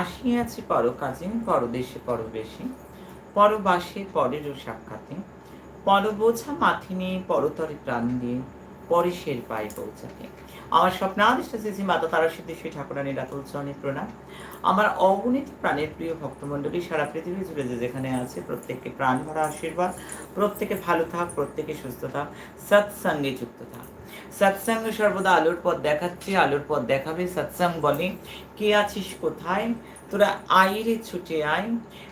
আসিয়াছি পর কাজে পরদেশে পরবেশে পরবাসে পরেরও সাক্ষাতে। পর বোঝা মাথিনে নিয়ে পরতরে প্রাণ দিয়ে, পরে পরেশের পায়ে পৌঁছাতে। আমার স্বপ্ন স্বপ্নাদিষ্ট শ্রী মাতা তারা সিদ্ধেশ্বরী ঠাকুরানী রাতুল চরণে প্রণাম। আমার অগণিত প্রাণের প্রিয় ভক্তমণ্ডলী, সারা পৃথিবী জুড়ে যে যেখানে আছে, প্রত্যেককে প্রাণ ভরা আশীর্বাদ, প্রত্যেকে ভালো থাক, প্রত্যেকে সুস্থ থাক, সৎসঙ্গে যুক্ত থাক। সৎসঙ্গ সর্বদা আলোর পথ দেখাচ্ছে, আলোর পথ দেখাবে, সৎসঙ্গ বলে, কে আছিস কোথায়? তোরা আইরে ছুটে আয়,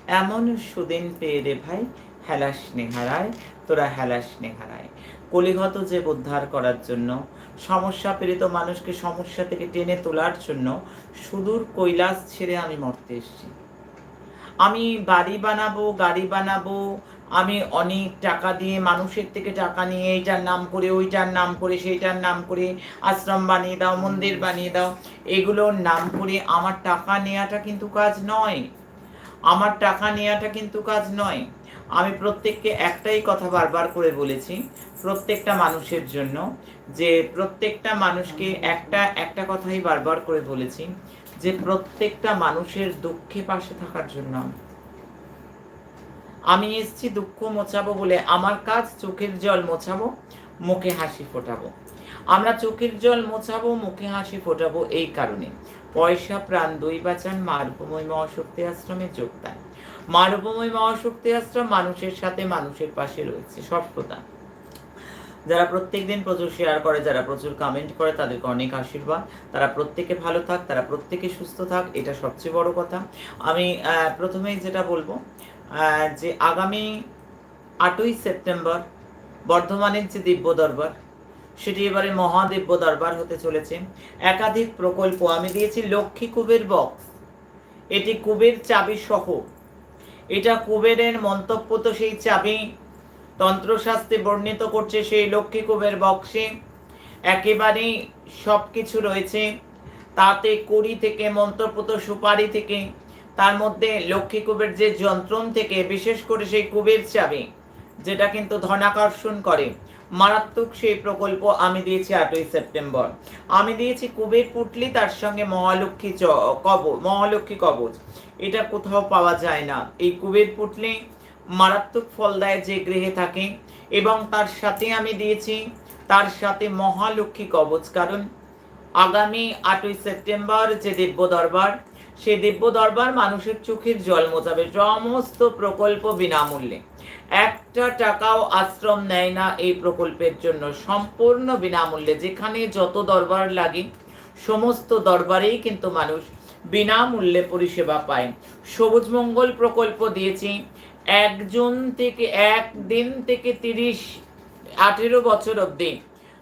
এমন সুদিন পেয়ে রে ভাই হেলা স্নেহারায় তোরা হেলা স্নেহারায় কলিগত যে উদ্ধার করার জন্য সমস্যা পীড়িত মানুষকে সমস্যা থেকে টেনে তোলার জন্য সুদূর কৈলাস ছেড়ে আমি মরতে এসেছি। আমি বাড়ি বানাবো, গাড়ি বানাবো, আমি অনেক টাকা দিয়ে মানুষের থেকে টাকা নিয়ে এইটার নাম করে, ওইটার নাম করে, সেইটার নাম করে আশ্রম বানিয়ে দাও, মন্দির বানিয়ে দাও, এগুলোর নাম করে আমার টাকা নেওয়াটা কিন্তু কাজ নয়। আমার টাকা নেওয়াটা কিন্তু কাজ নয়। আমি প্রত্যেককে একটাই কথা বারবার করে বলেছি, প্রত্যেকটা মানুষের জন্য, যে প্রত্যেকটা মানুষকে একটা একটা কথাই বারবার করে বলেছি, যে প্রত্যেকটা মানুষের দুঃখে পাশে থাকার জন্য। আমি এসছি দুঃখ মোছাবো বলে আমার কাজ চোখের জল মোছাবো, মুখে হাসি ফোটাবো। আমরা চোখের জল মোছাবো, মুখে হাসি ফোটাবো এই কারণে। পয়সা, প্রাণ, দুই বাঁচান মারুপময় মহাশক্তি আশ্রমে যোগদান। মারুপময় মহাশক্তি আশ্রম মানুষের সাথে মানুষের পাশে রয়েছে সর্বদা যারা প্রত্যেকদিন প্রচুর শেয়ার করে, যারা প্রচুর কমেন্ট করে, তাদেরকে অনেক আশীর্বাদ। তারা প্রত্যেকে ভালো থাক, তারা প্রত্যেকে সুস্থ থাক, এটা সবচেয়ে বড় কথা। আমি প্রথমেই যেটা বলব যে আগামী আটই সেপ্টেম্বর বর্ধমানের যে দিব্য দরবার, সেটি এবারে মহাদিব্য দরবার হতে চলেছে। একাধিক প্রকল্প আমি দিয়েছি, লক্ষ্মী কুবের বক্স এটি কুবের চাবি সহ এটা কুবেরের মন্তব্য তো সেই চাবি। তন্ত্রশাস্ত্রে বর্ণিত করছে সেই লক্ষ্মী কুবের বক্সে, একেবারেই সব কিছু রয়েছে। তাতে কুড়ি থেকে মন্ত্রপুত সুপারি থেকে। তার মধ্যে লক্ষ্মী কুবের যে যন্ত্রণ থেকে, বিশেষ করে সেই কুবের চাবি। যেটা কিন্তু ধনাকর্ষণ করে। মারাত্মক সেই প্রকল্প আমি দিয়েছি আটই সেপ্টেম্বর। আমি দিয়েছি কুবের পুটলি, তার সঙ্গে মহালক্ষ্মী চ কবচ মহালক্ষ্মী কবচ এটা কোথাও পাওয়া যায় না। এই কুবের পুটলি মারাত্মক ফল দেয় যে গৃহে থাকে এবং তার সাথে আমি দিয়েছি, তার সাথে মহালক্ষ্মী কবচ কারণ আগামী আটই সেপ্টেম্বর যে দিব্য দরবার, সেই দিব্য দরবার মানুষের চোখের জল মোচাবে সমস্ত প্রকল্প বিনামূল্যে। একটা টাকাও আশ্রম নেয় না এই প্রকল্পের জন্য। সম্পূর্ণ বিনামূল্যে, যেখানে যত দরবার লাগে, সমস্ত দরবারেই কিন্তু মানুষ বিনামূল্যে পরিষেবা পায়। সবুজ মঙ্গল প্রকল্প দিয়েছি। একজন থেকে এক দিন থেকে তিরিশ, আঠেরো বছর অবধি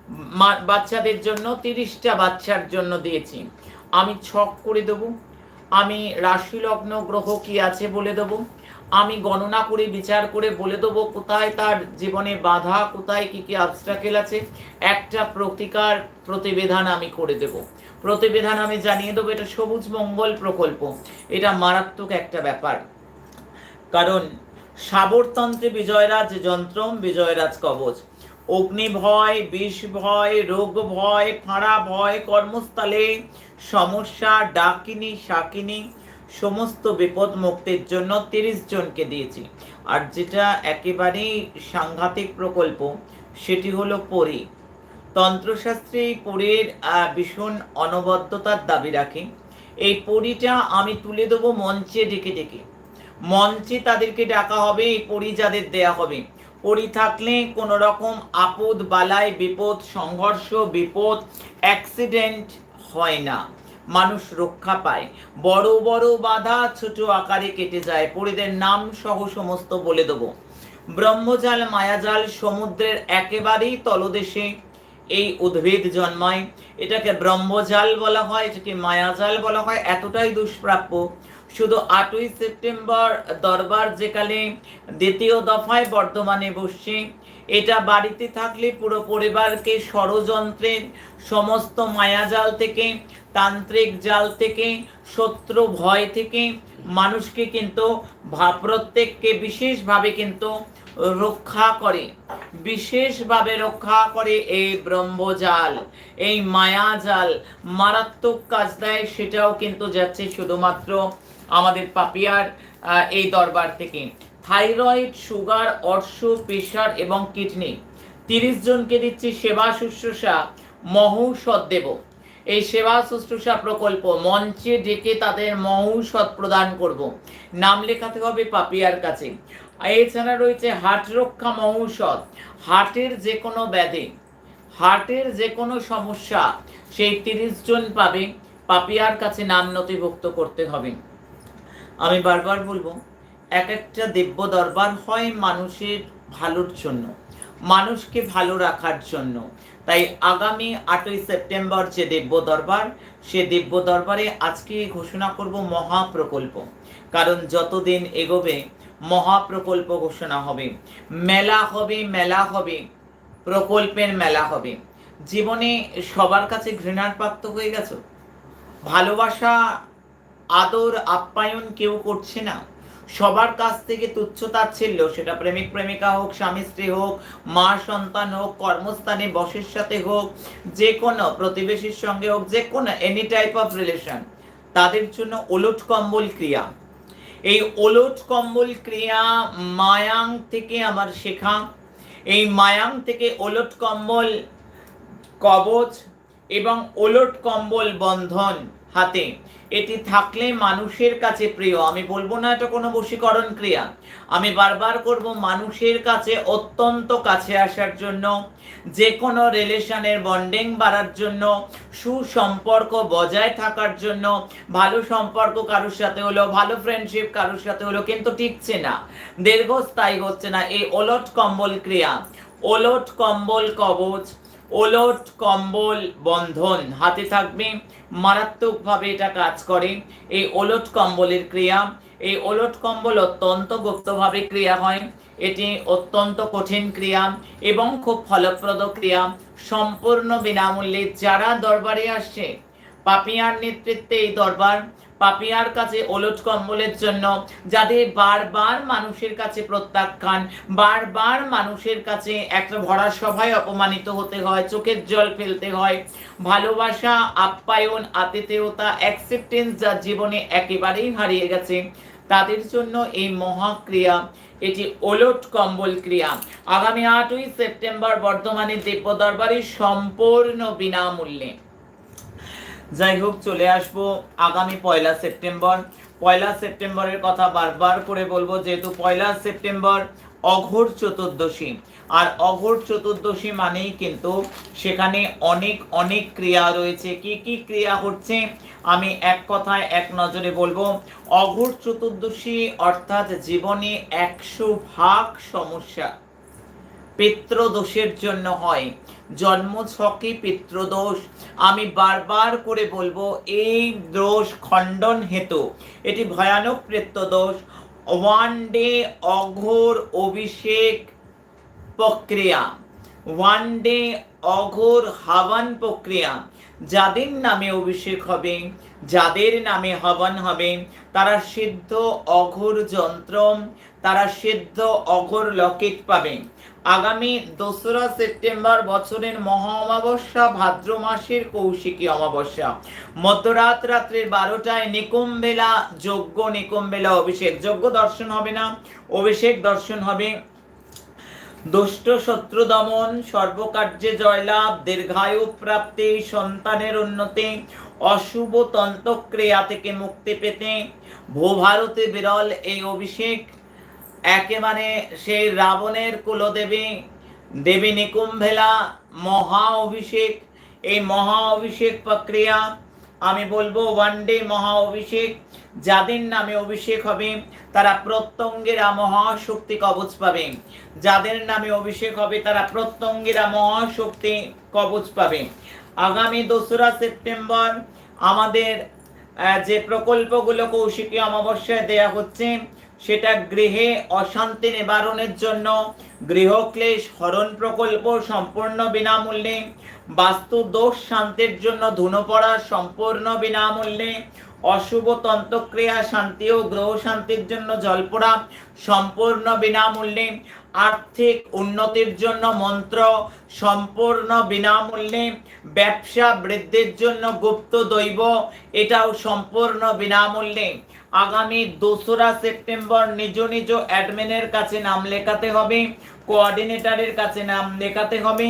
মা- বাচ্চাদের জন্য তিরিশটা বাচ্চার জন্য দিয়েছি। আমি ছক করে দেবো। আমি রাশি লগ্ন গ্রহ কি আছে বলে দেবো। আমি গণনা করে, বিচার করে বলে দেবো কোথায় তার জীবনে বাধা, কোথায় কি কি অবস্ট্রাকেল আছে। একটা প্রতিকার প্রতিবেদন আমি করে দেব। প্রতিবেদন আমি জানিয়ে দেবো, এটা সবুজ মঙ্গল প্রকল্প। এটা মারাত্মক একটা ব্যাপার। কারণ সাবরতন্ত্রে বিজয়রাজ যন্ত্রম, বিজয়রাজ কবচ। অগ্নি ভয়, বিষ ভয়, রোগ ভয়, ফাঁড়া ভয়, কর্মস্থলে সমস্যা, ডাকিনি, শাকিনি সমস্ত বিপদ মুক্তির জন্য তিরিশ জনকে দিয়েছি। আর যেটা একেবারেই সাংঘাতিক প্রকল্প, সেটি হলো পরি। তন্ত্রশাস্ত্রে পরীর ভীষণ অনবদ্যতার দাবি রাখে। এই পরিটা আমি তুলে দেবো মঞ্চে ডেকে ডেকে। মঞ্চে তাদেরকে ডাকা হবে, এই পরি যাদের দেয়া হবে। পরি থাকলে কোনো রকম আপদ বালায় বিপদ, সংঘর্ষ, বিপদ, অ্যাক্সিডেন্ট হয় না। মানুষ রক্ষা পায়। বড় বড় বাধা ছোট আকারে কেটে যায়। পরিদের নাম সহ সমস্ত বলে দেবো। ব্রহ্মজাল, মায়াজাল সমুদ্রের একেবারেই তলদেশে এই উদ্ভিদ জন্মায়। এটাকে ব্রহ্মজাল বলা হয়, এটাকে মায়াজাল বলা হয়। এতটাই দুষ্প্রাপ্য। শুধু আটই সেপ্টেম্বর দরবার যেকালে দ্বিতীয় দফায় বর্ধমানে বসছে এটা বাড়িতে থাকলে পুরো পরিবারকে ষড়যন্ত্রের সমস্ত মায়াজাল থেকে, তান্ত্রিক জাল থেকে, শত্রু ভয় থেকে মানুষকে কিন্তু প্রত্যেককে বিশেষভাবে কিন্তু রক্ষা করে। বিশেষভাবে রক্ষা করে এই ব্রহ্মজাল, এই মায়াজাল। মারাত্মক কাজ দেয়, সেটাও কিন্তু যাচ্ছে শুধুমাত্র আমাদের পাপিয়ার এই দরবার থেকে। থাইরয়েড, সুগার, অর্শ, প্রেশার এবং কিডনি। তিরিশ জনকে দিচ্ছি সেবা শুশ্রূষা মহৌষধ দেব এই সেবা শুশ্রূষা প্রকল্প মঞ্চে ডেকে তাদের মহৌষধ প্রদান করব। নাম লেখাতে হবে পাপিয়ার কাছে। এছাড়া রয়েছে হার্ট রক্ষা মহৌষধ। হার্টের যে কোনো ব্যাধি, হার্টের যে কোনো সমস্যা, সেই তিরিশ জন পাবে। পাপিয়ার কাছে নাম নথিভুক্ত করতে হবে। আমি বারবার বলব এক একটা দিব্য দরবার হয় মানুষের ভালোর জন্য, মানুষকে ভালো রাখার জন্য। তাই আগামী আটই সেপ্টেম্বর যে দিব্য দরবার, সে দিব্য দরবারে আজকে ঘোষণা করব মহাপ্রকল্প। কারণ যতদিন এগোবে, মহাপ্রকল্প ঘোষণা হবে। মেলা হবে মেলা হবে, প্রকল্পের মেলা হবে। জীবনে সবার কাছে ঘৃণার প্রাপ্ত হয়ে গেছো? ভালোবাসা, আদর, আপ্যায়ন কেউ করছে না। সবার কাছ থেকে তুচ্ছতাচ্ছিল্য সেটা প্রেমিক প্রেমিকা হোক, স্বামী স্ত্রী হোক, মা সন্তান হোক, কর্মস্থানে বসের সাথে হোক, যে কোনো প্রতিবেশীর সঙ্গে হোক, যে কোনো এনি টাইপ অফ রিলেশন তাদের জন্য ওলট কম্বল ক্রিয়া। এই ওলট কম্বল ক্রিয়া মায়াং থেকে আমার শেখা। এই মায়াং থেকে ওলট কম্বল কবচ এবং ওলট কম্বল বন্ধন। হাতে। এটি থাকলে মানুষের কাছে প্রিয়। আমি বলব না এটা কোনো বশীকরণ ক্রিয়া। আমি বারবার করব, মানুষের কাছে অত্যন্ত কাছে আসার জন্য যে কোনো রিলেশনের বন্ডিং বাড়ার জন্য, সুসম্পর্ক বজায় থাকার জন্য। ভালো সম্পর্ক কারোর সাথে হলো ভালো ফ্রেন্ডশিপ কারোর সাথে হলো কিন্তু টিকছে না। দীর্ঘস্থায়ী হচ্ছে না। এই ওলট কম্বল ক্রিয়া। ওলট কম্বল কবচ ওলট কম্বল বন্ধন, হাতে থাকবে, মারাত্মকভাবে এটা কাজ করে। এই ওলট কম্বলের ক্রিয়া, এই ওলট কম্বল অত্যন্ত গুপ্তভাবে ক্রিয়া হয়। এটি অত্যন্ত কঠিন ক্রিয়া এবং খুব ফলপ্রদ ক্রিয়া। সম্পূর্ণ বিনামূল্যে যারা দরবারে আসছে পাপিয়ার নেতৃত্বে এই দরবার পাপিয়ার কাছে ওলট কম্বলের জন্য যাদের বারবার মানুষের কাছে প্রত্যাখ্যান, বারবার মানুষের কাছে একটা ভরা সভায় অপমানিত হতে হয়, চোখের জল ফেলতে হয়। ভালোবাসা, আপ্যায়ন, আতিথেয়তা অ্যাকসেপ্টেন্স যার জীবনে একেবারেই হারিয়ে গেছে, তাদের জন্য এই মহাক্রিয়া, এটি ওলট কম্বল ক্রিয়া। আগামী আটই সেপ্টেম্বর বর্ধমানের দিব্য দরবারে সম্পূর্ণ বিনামূল্যে। যাই হোক, চলে আসব আগামী পয়লা সেপ্টেম্বর। পয়লা সেপ্টেম্বরের কথা বারবার করে বলব, যেহেতু পয়লা সেপ্টেম্বর অঘোর চতুর্দশী। আর অঘোর চতুর্দশী মানেই কিন্তু সেখানে অনেক অনেক ক্রিয়া রয়েছে। কি কি ক্রিয়া হচ্ছে? আমি এক কথায় এক নজরে বলব, অঘোর চতুর্দশী অর্থাৎ জীবনে একশো ভাগ সমস্যা পিতৃদোষের জন্য হয়। জন্ম ছকে পিতৃদোষ আমি বারবার করে বলব, এই দোষ খণ্ডন হেতু। এটি ভয়ানক পিতৃদোষ ওয়ান ডে অঘোর অভিষেক প্রক্রিয়া। ওয়ান ডে অঘোর হাবান প্রক্রিয়া। যাদের নামে অভিষেক হবে, যাদের নামে হবন হবে, তারা সিদ্ধ অঘোর যন্ত্র তারা সিদ্ধ অঘোর লকেট পাবে। আগামী দোসরা সেপ্টেম্বর বছরের মহা অমাবস্যা ভাদ্র মাসের কৌশিকী অমাবস্যা। মধ্যরাত রাত্রের বারোটায় নিকুম্বেলা যজ্ঞ নিকুম্বেলা অভিষেক। যজ্ঞ দর্শন হবে না, অভিষেক দর্শন হবে। দুষ্ট শত্রু দমন, সর্বকার্যে জয়লাভ, দীর্ঘায়ু প্রাপ্তি, সন্তানের উন্নতি, অশুভ তন্ত্রক্রিয়া থেকে মুক্তি পেতে। ভূভারতে বিরল এই অভিষেক। একেবারে সেই রাবণের কুলদেবী, দেবী নিকুম্ভেলা, মহা অভিষেক। এই মহা অভিষেক প্রক্রিয়া, আমি বলব ওয়ান ডে মহা অভিষেক। যাদের নামে অভিষেক হবে, তারা প্রত্যঙ্গেরা মহাশক্তি কবচ পাবে। যাদের নামে অভিষেক হবে, তারা প্রত্যঙ্গেরা মহাশক্তি কবচ পাবে। আগামী দোসরা সেপ্টেম্বর, আমাদের যে প্রকল্পগুলো কৌশিকী অমাবস্যায় দেয়া হচ্ছে সেটা গৃহে অশান্তি নিবারণের জন্য গৃহক্লেশ, হরণ প্রকল্প সম্পূর্ণ বিনামূল্যে, বাস্তু দোষ শান্তির জন্য ধুনো পড়া সম্পূর্ণ বিনামূল্যে, অশুভ তন্ত্রক্রিয়া শান্তি ও গ্রহ শান্তির জন্য জলপোড়া সম্পূর্ণ বিনামূল্যে, আর্থিক উন্নতির জন্য মন্ত্র সম্পূর্ণ বিনামূল্যে, ব্যবসা বৃদ্ধির জন্য গুপ্ত দৈব, এটাও সম্পূর্ণ বিনামূল্যে। আগামী দোসরা সেপ্টেম্বর নিজ নিজ অ্যাডমিনের কাছে নাম লেখাতে হবে, কোঅর্ডিনেটরের কাছে নাম লেখাতে হবে,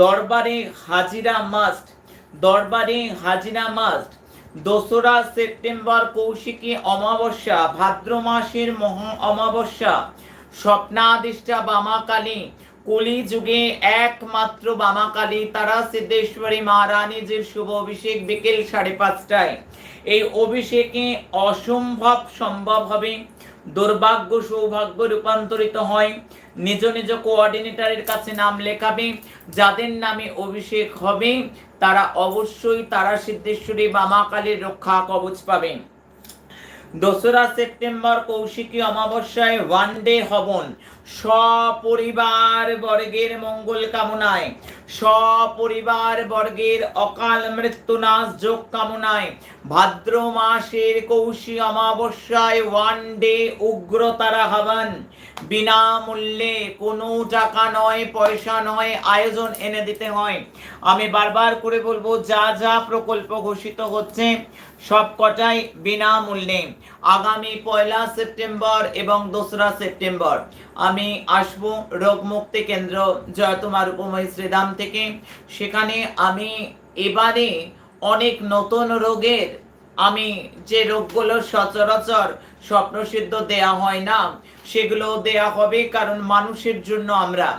দরবারে হাজিরা মাস্ট দরবারে হাজিরা মাস্ট দোসরা সেপ্টেম্বর কৌশিকী অমাবস্যা, ভাদ্র মাসের মহা অমাবস্যা স্বপ্নাদিষ্ঠা বামাকালী কলি যুগে একমাত্র বামাকালী তারা সিদ্ধেশ্বরী মহারানীজির শুভ অভিষেক বিকেল সাড়ে পাঁচটায়। এই অভিষেকে অসম্ভব সম্ভব হবে। দুর্ভাগ্য, সৌভাগ্য রূপান্তরিত হয়। নিজ নিজ কোঅর্ডিনেটরের কাছে নাম লেখাবে। যাদের নামে অভিষেক হবে, তারা অবশ্যই তারা সিদ্ধেশ্বরী বামাকালীর রক্ষা কবচ পাবেন দোসরা সেপ্টেম্বর কৌশিকী অমাবস্যায় ওয়ান ডে হবন। সপরিবার বর্গের মঙ্গল কামনায়, সপরিবার বর্গের অকাল মৃত্যুনাশ যোগ কামনায়, ভাদ্র মাসের কৌশী অমাবস্যায় ওয়ান ডে উগ্রতারা হবন। বিনামূল্যে কোনো টাকা নয়, পয়সা নয়, আয়োজন এনে দিতে হয়। আমি বারবার করে বলব, যা যা প্রকল্প ঘোষিত হচ্ছে, সব কটাই বিনামূল্যে। আগামী পয়লা সেপ্টেম্বর এবং দোসরা সেপ্টেম্বর। আমি আসব রোগ মুক্তি কেন্দ্র জয়তমার উপময় শ্রীধাম থেকে। সেখানে আমি এবারে অনেক নতুন রোগের, আমি যে রোগগুলো সচরাচর স্বপ্নসিদ্ধ দেয়া হয় না সেগুলো দেয়া হবে কারণ মানুষের জন্য আমরা।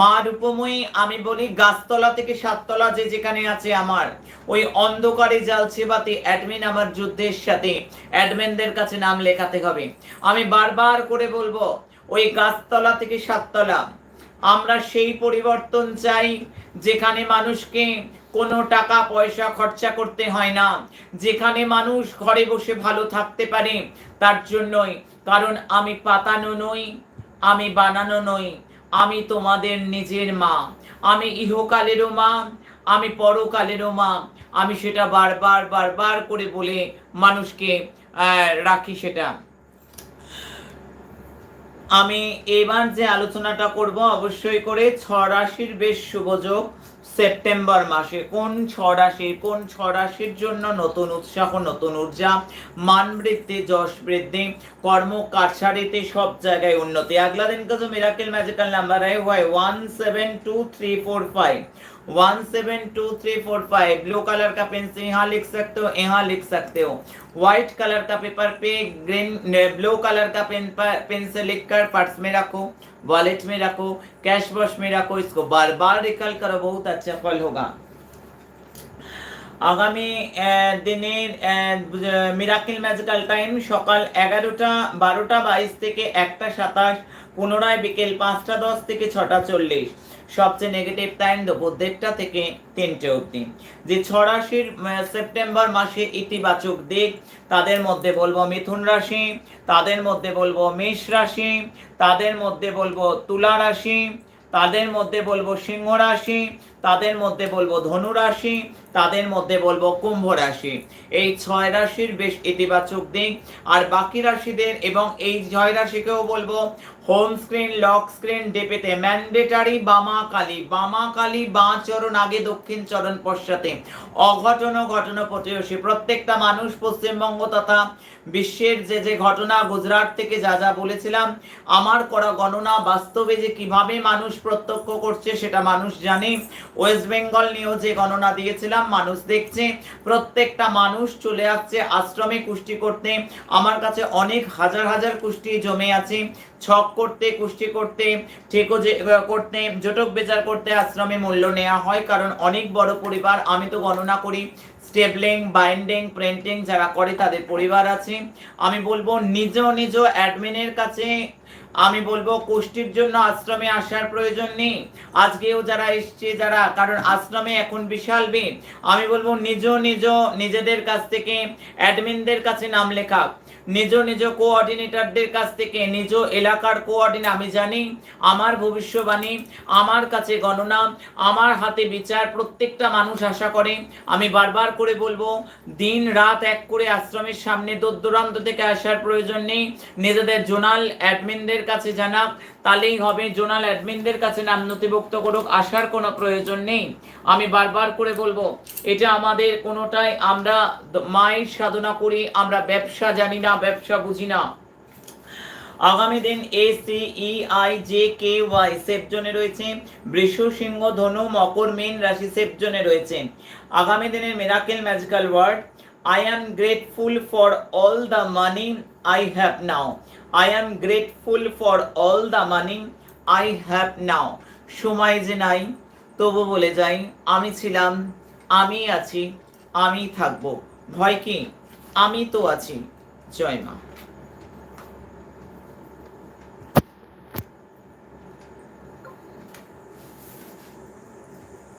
মা রূপময়ী আমি বলি গাছতলা থেকে সাততলা যে যেখানে আছে আমার, ওই অন্ধকারে জালছে বাতি। অ্যাডমিন আমার যুদ্ধের সাথে, অ্যাডমিনদের কাছে নাম লেখাতে হবে। আমি বারবার করে বলব ওই গাছতলা থেকে সাততলা। আমরা সেই পরিবর্তন চাই, যেখানে মানুষকে কোনো টাকা, পয়সা খরচা করতে হয় না। যেখানে মানুষ ঘরে বসে ভালো থাকতে পারে, তার জন্যই। কারণ আমি পাতানো নই, আমি বানানো নই, আমি তোমাদের নিজের মা। আমি ইহকালেরও মা, আমি পরকালেরও মা। আমি সেটা বারবার বারবার করে বলে মানুষকে রাখি সেটা। আমি এবার যে আলোচনাটা করব অবশ্যই করে ছ রাশির বেশ শুভযোগ সেপ্টেম্বর মাসে। কোন ছ রাশির, কোন ছ রাশির জন্য নতুন উৎসাহ, নতুন ঊর্জা, মান বৃদ্ধি, যশ বৃদ্ধি, কর্ম কাছাড়িতে সব জায়গায় উন্নতি। আগলা দিন কাজ মিরাকেল ম্যাজিক্যাল নাম্বার হয় one seven two three four five one seven two three four five blue colour का पेन से यहाँ लिख सकते हो यहाँ लिख सकते हो व्हाइट कलर का पेपर पे ग्रीन ब्लू कलर का पेन पर पेन से लिखकर पर्स में रखो वॉलेट में रखो कैश बॉक्स में रखो इसको बार बार रिकल करो बहुत अच्छा फल होगा আগামী আহ, দিনের মিরাকিল ম্যাজিক্যাল টাইম সকাল এগারোটা বারোটা বাইশ থেকে একটা সাতাশ পুনরায় বিকেল পাঁচটা দশ থেকে ছটা চল্লিশ সবচেয়ে নেগেটিভ টাইম দুপুর দেড়টা থেকে তিনটে অবধি। যে ছ রাশির সেপ্টেম্বর মাসে ইতিবাচক দিক, তাদের মধ্যে বলব মিথুন রাশি, তাদের মধ্যে বলব মেষ রাশি, তাদের মধ্যে বলব তুলা রাশি, তাদের মধ্যে বলব সিংহ রাশি তাদের মধ্যে বলব ধনু রাশি, তাদের মধ্যে বলব কুম্ভ রাশি। এই ছয় রাশির বেশ ইতিবাচক দিক। আর বাকি রাশিদের এবং এই ছয় রাশিকেও বলব হোম স্ক্রিন লক স্ক্রিন ডেপেতে ম্যান্ডেটারি বামা কালী। বামা কালী, বাঁ চরণ, আগে দক্ষিণ চরণ পশ্চাতে। অঘটন, ঘটনা প্রতিবেশী। প্রত্যেকটা মানুষ পশ্চিমবঙ্গ তথা বিশ্বের যে যে ঘটনা গুজরাট থেকে যা যা বলেছিলাম, আমার করা গণনা বাস্তবে যে কীভাবে মানুষ প্রত্যক্ষ করছে সেটা মানুষ জানে। ওয়েস্ট বেঙ্গল নিয়েও যে গণনা দিয়েছিলাম, মানুষ দেখছে, প্রত্যেকটা মানুষ চলে আসছে আশ্রমে কুষ্টি করতে। আমার কাছে অনেক হাজার হাজার কুষ্টি জমে আছে, ছক করতে, কুষ্টি করতে, ঠেকো করতে, জটক বেচার করতে আশ্রমে মূল্য নেওয়া হয়, কারণ অনেক বড় পরিবার, আমি তো গণনা করি স্টেবলিং বাইন্ডিং, প্রিন্টিং যারা করে তাদের পরিবার আছে। আমি বলব, নিজ নিজ অ্যাডমিনের কাছে আমি বলব কোষ্ঠীর জন্য আশ্রমে আসার প্রয়োজন নেই। আজকেও যারা এসছে, যারা, কারণ আশ্রমে এখন বিশাল ভিড়। আমি বলব নিজ নিজ, নিজেদের কাছ থেকে অ্যাডমিনদের কাছে নাম লেখা। নিজ নিজ কোঅর্ডিনেটরদের কাছ থেকে, নিজ এলাকার কোঅর্ডিনে আমি জানি, আমার ভবিষ্যবাণী, আমার কাছে গণনা, আমার হাতে বিচার, প্রত্যেকটা মানুষ আশা করে। আমি বারবার করে বলব, দিন রাত এক করে আশ্রমের সামনে দূর থেকে আসার প্রয়োজন নেই। নিজেদের জোনাল অ্যাডমিনদের কাছে জানাক তাহলেই হবে, জোনাল অ্যাডমিনদের কাছে নাম নথিভুক্ত করুক, আসার কোনো প্রয়োজন নেই। আমি বারবার করে বলব, এটা আমাদের কোনোটাই আমরা মায়ের সাধনা করি, আমরা ব্যবসা জানি না, ব্যবসা বুঝি না। আগামী দিন A, C, E, I, J, K, Y, safe জোনে রয়েছে। বৃষ, সিংহ, ধনু, মকর, মীন, রাশি সেফ জোনে রয়েছে। আগামী দিনের miracle magical word, I am grateful for all the money I have now. I am grateful for all the money I have now সময় যে নাই, তবু বলে যাই, আমি ছিলাম, আমি আছি, আমি থাকব। ভয় কি? আমি তো আছি। জয় মা।